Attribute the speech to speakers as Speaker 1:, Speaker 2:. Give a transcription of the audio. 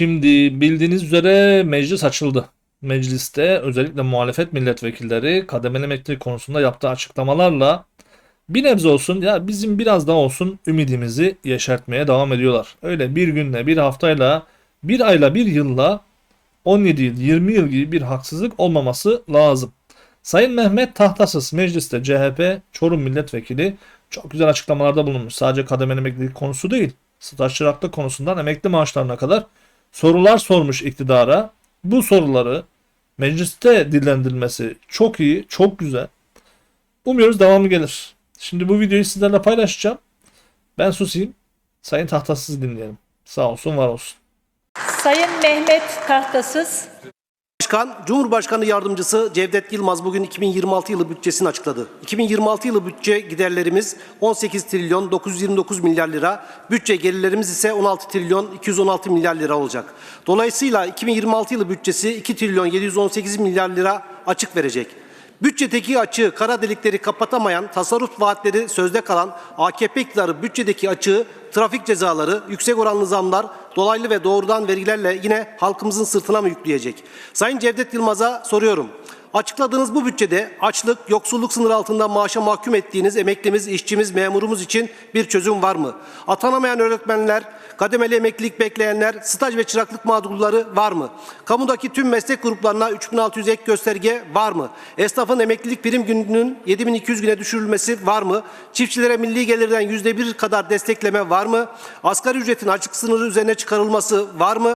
Speaker 1: Şimdi bildiğiniz üzere meclis açıldı. Mecliste özellikle muhalefet milletvekilleri kademeli emeklilik konusunda yaptığı açıklamalarla bir nebze olsun ya bizim biraz daha olsun ümidimizi yeşertmeye devam ediyorlar. Öyle bir günle, bir haftayla, bir ayla, bir yılla 17 yıl, 20 yıl gibi bir haksızlık olmaması lazım. Sayın Mehmet Tahtasız mecliste CHP Çorum milletvekili çok güzel açıklamalarda bulunmuş. Sadece kademeli emeklilik konusu değil, staj çıraklık konusundan emekli maaşlarına kadar sorular sormuş iktidara. Bu soruları mecliste dillendirilmesi çok iyi, çok güzel. Umuyoruz devamı gelir. Şimdi bu videoyu sizlerle paylaşacağım. Ben susayım. Sayın Tahtasız dinleyelim. Sağ olsun, var olsun.
Speaker 2: Sayın Mehmet Tahtasız.
Speaker 3: Başkan, Cumhurbaşkanı Yardımcısı Cevdet Yılmaz bugün 2026 yılı bütçesini açıkladı. 2026 yılı bütçe giderlerimiz 18 trilyon 929 milyar lira, bütçe gelirlerimiz ise 16 trilyon 216 milyar lira olacak. Dolayısıyla 2026 yılı bütçesi 2 trilyon 718 milyar lira açık verecek. Bütçedeki açığı, kara delikleri kapatamayan, tasarruf vaatleri sözde kalan AKP iktidarı bütçedeki açığı, trafik cezaları, yüksek oranlı zamlar, dolaylı ve doğrudan vergilerle yine halkımızın sırtına mı yükleyecek? Sayın Cevdet Yılmaz'a soruyorum. Açıkladığınız bu bütçede açlık, yoksulluk sınırı altında maaşa mahkum ettiğiniz emeklimiz, işçimiz, memurumuz için bir çözüm var mı? Atanamayan öğretmenler, kademeli emeklilik bekleyenler, staj ve çıraklık mağdurları var mı? Kamudaki tüm meslek gruplarına 3600 ek gösterge var mı? Esnafın emeklilik prim gününün 7200 güne düşürülmesi var mı? Çiftçilere milli gelirden %1 kadar destekleme var mı? Asgari ücretin açık sınırı üzerine çıkarılması var mı?